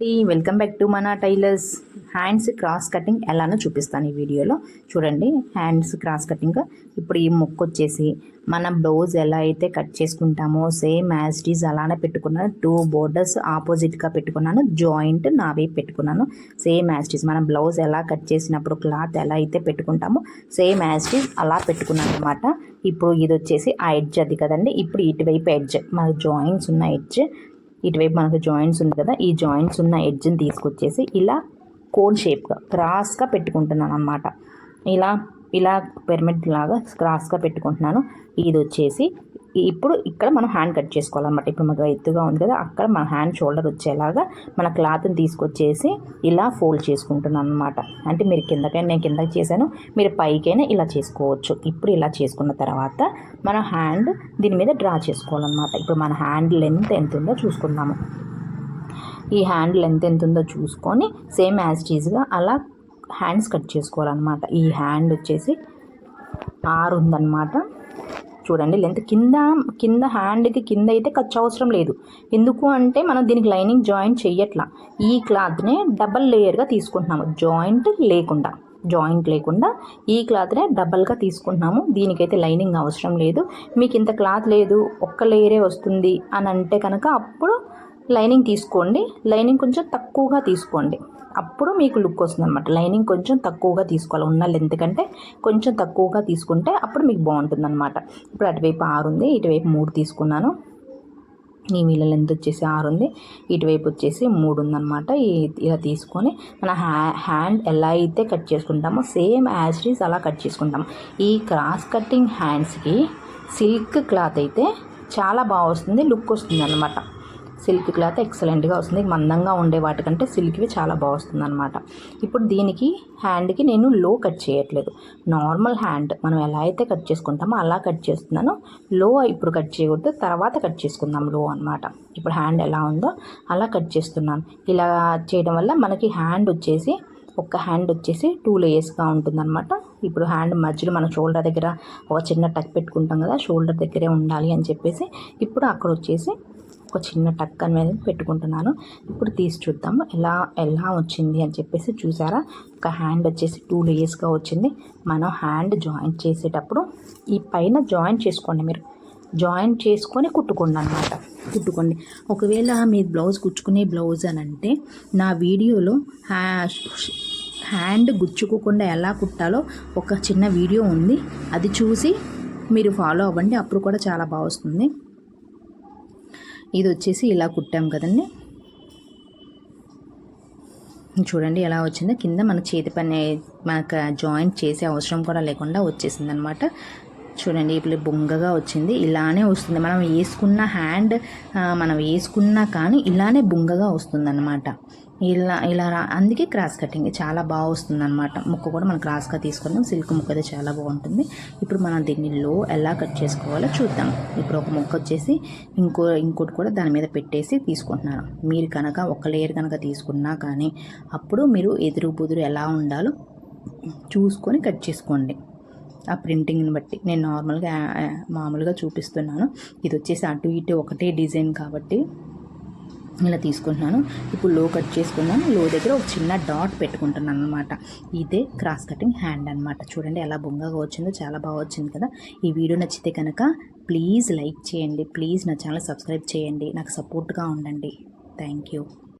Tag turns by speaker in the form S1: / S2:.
S1: Welcome back to మన tailors hands cross cutting ఎలానో చూపిస్తాను ఈ వీడియోలో. చూడండి హ్యాండ్స్ క్రాస్ కటింగ్ ఇప్పుడు ఈ ముక్క వచ్చేసి మన బ్లౌజ్ ఎలా అయితే కట్ చేసుకుంటామో సేమ్ యాజ్ ఇట్ ఈజ్ అలానే పెట్టుకున్నాను. టూ బోర్డర్స్ ఆపోజిట్గా పెట్టుకున్నాను. జాయింట్ నా వైపు పెట్టుకున్నాను. సేమ్ యాజ్ ఇట్ ఈజ్ మనం బ్లౌజ్ ఎలా కట్ చేసినప్పుడు క్లాత్ ఎలా అయితే పెట్టుకుంటామో సేమ్ యాజ్ ఇట్ ఈజ్ అలా పెట్టుకున్నాను అనమాట ఇప్పుడు ఇది వచ్చేసి ఆ ఎడ్జ్ అది కదండి. ఇప్పుడు ఇటువైపు ఎడ్జ్ మన జాయింట్స్ ఉన్న ఎడ్జ్ ఇటువైపు మనకు జాయింట్స్ ఉంది కదా ఈ జాయింట్స్ ఉన్న ఎడ్జ్ని తీసుకొచ్చేసి ఇలా కోన్ షేప్గా క్రాస్గా పెట్టుకుంటున్నాను అనమాట ఇలా ఇలా పిరమిడ్ లాగా క్రాస్గా పెట్టుకుంటున్నాను. ఇది వచ్చేసి ఇప్పుడు ఇక్కడ మనం హ్యాండ్ కట్ చేసుకోవాలన్నమాట. ఇప్పుడు మనకు ఎత్తుగా ఉంది కదా అక్కడ మన హ్యాండ్ షోల్డర్ వచ్చేలాగా మన క్లాత్ని తీసుకొచ్చేసి ఇలా ఫోల్డ్ చేసుకుంటున్నాను అనమాట అంటే మీరు కిందకైనా నేను కిందకి చేశాను మీరు పైకైనా ఇలా చేసుకోవచ్చు. ఇప్పుడు ఇలా చేసుకున్న తర్వాత మన హ్యాండ్ దీని మీద డ్రా చేసుకోవాలన్నమాట. ఇప్పుడు మన హ్యాండ్ లెంత్ ఎంత ఉందో చూసుకుందాము. ఈ హ్యాండ్ లెంత్ ఎంత ఉందో చూసుకొని సేమ్ యాజ్ టీజ్గా అలా హ్యాండ్స్ కట్ చేసుకోవాలన్నమాట. ఈ హ్యాండ్ వచ్చేసి ఆరు ఉందన్నమాట. చూడండి లెంత్ కింద కింద హ్యాండ్కి కింద అయితే ఖర్చు అవసరం లేదు. ఎందుకు అంటే మనం దీనికి లైనింగ్ జాయింట్ చేయట్లా ఈ క్లాత్నే డబల్ లేయర్గా తీసుకుంటున్నాము. జాయింట్ లేకుండా. జాయింట్ లేకుండా ఈ క్లాత్నే డబల్గా తీసుకుంటున్నాము. దీనికైతే లైనింగ్ అవసరం లేదు. మీకు ఇంత క్లాత్ లేదు ఒక్క లేయరే వస్తుంది అని అంటే కనుక అప్పుడు లైనింగ్ తీసుకోండి. లైనింగ్ కొంచెం తక్కువగా తీసుకోండి. అప్పుడు మీకు లుక్ వస్తుంది అనమాట లైనింగ్ కొంచెం తక్కువగా తీసుకోవాలి. ఉన్న లెంత్ కంటే కొంచెం తక్కువగా తీసుకుంటే అప్పుడు మీకు బాగుంటుంది అనమాట ఇప్పుడు అటువైపు ఆరు ఉంది. ఇటువైపు మూడు తీసుకున్నాను. ఈ వీళ్ళ లెంత్ వచ్చేసి ఆరు ఉంది. ఇటువైపు వచ్చేసి మూడు ఉందన్నమాట. ఇలా తీసుకొని మన హ్యా హ్యాండ్ ఎలా అయితే కట్ చేసుకుంటామో సేమ్ యాజ్ అలా కట్ చేసుకుంటాము ఈ క్రాస్ కటింగ్ హ్యాండ్స్కి సిల్క్ క్లాత్ అయితే చాలా బాగా వస్తుంది. లుక్ వస్తుంది అనమాట సిల్క్ క్లాత్ ఎక్సలెంట్గా వస్తుంది. మందంగా ఉండే వాటికంటే సిల్క్వి చాలా బాగుస్తుంది అనమాట ఇప్పుడు దీనికి హ్యాండ్కి నేను లో కట్ చేయట్లేదు. నార్మల్ హ్యాండ్ మనం ఎలా అయితే కట్ చేసుకుంటామో అలా కట్ చేస్తున్నాను. లో ఇప్పుడు కట్ చేయకూడదు. తర్వాత కట్ చేసుకుందాం లో అనమాట ఇప్పుడు హ్యాండ్ ఎలా ఉందో అలా కట్ చేస్తున్నాను. ఇలా చేయడం వల్ల మనకి హ్యాండ్ వచ్చేసి ఒక హ్యాండ్ వచ్చేసి టూ లేయర్స్గా ఉంటుందన్నమాట. ఇప్పుడు హ్యాండ్ మధ్యలో మన షోల్డర్ దగ్గర ఒక చిన్న టక్ పెట్టుకుంటాం కదా షోల్డర్ దగ్గరే ఉండాలి అని చెప్పేసి ఇప్పుడు అక్కడ వచ్చేసి ఒక చిన్న టక్ అనేది పెట్టుకుంటున్నాను. ఇప్పుడు తీసి చూద్దాము ఎలా ఎలా వచ్చింది అని చెప్పేసి చూసారా? ఒక హ్యాండ్ వచ్చేసి టూ లేయర్స్గా వచ్చింది. మనం హ్యాండ్ జాయింట్ చేసేటప్పుడు ఈ పైన జాయింట్ చేసుకోండి మీరు. జాయింట్ చేసుకొని కుట్టుకోండి అనమాట కుట్టుకోండి. ఒకవేళ మీ బ్లౌజ్ కుచ్చుకునే బ్లౌజ్ అని అంటే నా వీడియోలో హ్యా హ్యాండ్ గుచ్చుకోకుండా ఎలా కుట్టాలో ఒక చిన్న వీడియో ఉంది. అది చూసి మీరు ఫాలో అవ్వండి. అప్పుడు కూడా చాలా బాగా వస్తుంది. ఇది వచ్చేసి ఇలా కుట్టాం కదండి. చూడండి ఎలా వచ్చిందో. కింద మన చేతి పని మనకు జాయింట్ చేసే అవసరం కూడా లేకుండా వచ్చేసిందనమాట. చూడండి ఇప్పుడు బొంగగా వచ్చింది. ఇలానే వస్తుంది. మనం వేసుకున్న హ్యాండ్ మనం వేసుకున్నా కానీ ఇలానే బొంగగా వస్తుంది అనమాట ఇలా ఇలా అందుకే క్రాస్ కటింగ్ చాలా బాగా వస్తుంది అనమాట ముక్క కూడా మనం క్రాస్గా తీసుకున్నాం. సిల్క్ ముక్క అయితే చాలా బాగుంటుంది. ఇప్పుడు మనం దీన్ని లో ఎలా కట్ చేసుకోవాలో చూద్దాం. ఇప్పుడు ఒక ముక్క వచ్చేసి ఇంకో ఇంకోటి కూడా దాని మీద పెట్టేసి తీసుకుంటున్నాను. మీరు కనుక ఒక లేయర్ కనుక తీసుకున్నా కానీ అప్పుడు మీరు ఎదురు బుదురు ఎలా ఉండాలో చూసుకొని కట్ చేసుకోండి. ఆ ప్రింటింగ్ని బట్టి నేను నార్మల్గా మామూలుగా చూపిస్తున్నాను. ఇది వచ్చేసి అటు ఇటు ఒకటే డిజైన్ కాబట్టి ఇలా తీసుకుంటున్నాను. ఇప్పుడు లో కట్ చేసుకున్నాను లో దగ్గర ఒక చిన్న డాట్ పెట్టుకుంటున్నాను అనమాట ఇదే క్రాస్ కటింగ్ హ్యాండ్ అనమాట చూడండి ఎలా బొంగగా వచ్చిందో చాలా బాగా వచ్చింది కదా. ఈ వీడియో నచ్చితే కనుక ప్లీజ్ లైక్ చేయండి. ప్లీజ్ నా ఛానల్ సబ్స్క్రైబ్ చేయండి. నాకు సపోర్ట్గా ఉండండి. Thank you.